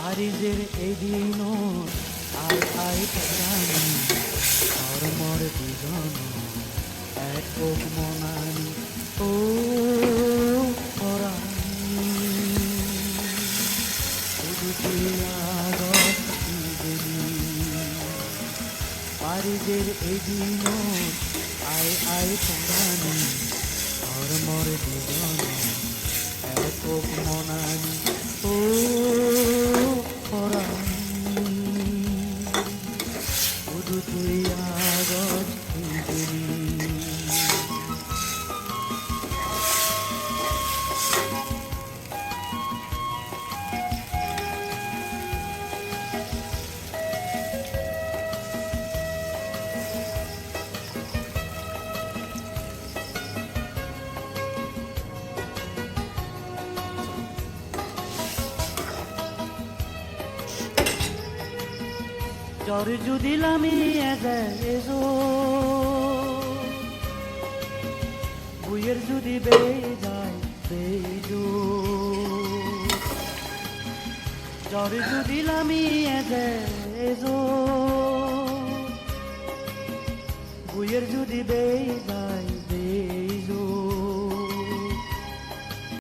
পারিজের এদিন I I পরানি ধর্মর দুজন এক মনানি, ও পারিজের এদিন আই আই পরানি, ধর্মর দুজন এক মনানি। Shukriya জ্বর যদি লামি এজো বুয়ের যদি বেয়ে যায় বেজো জ্বর যদি লামি এজো বুয়ের যদি বেয়ে যায়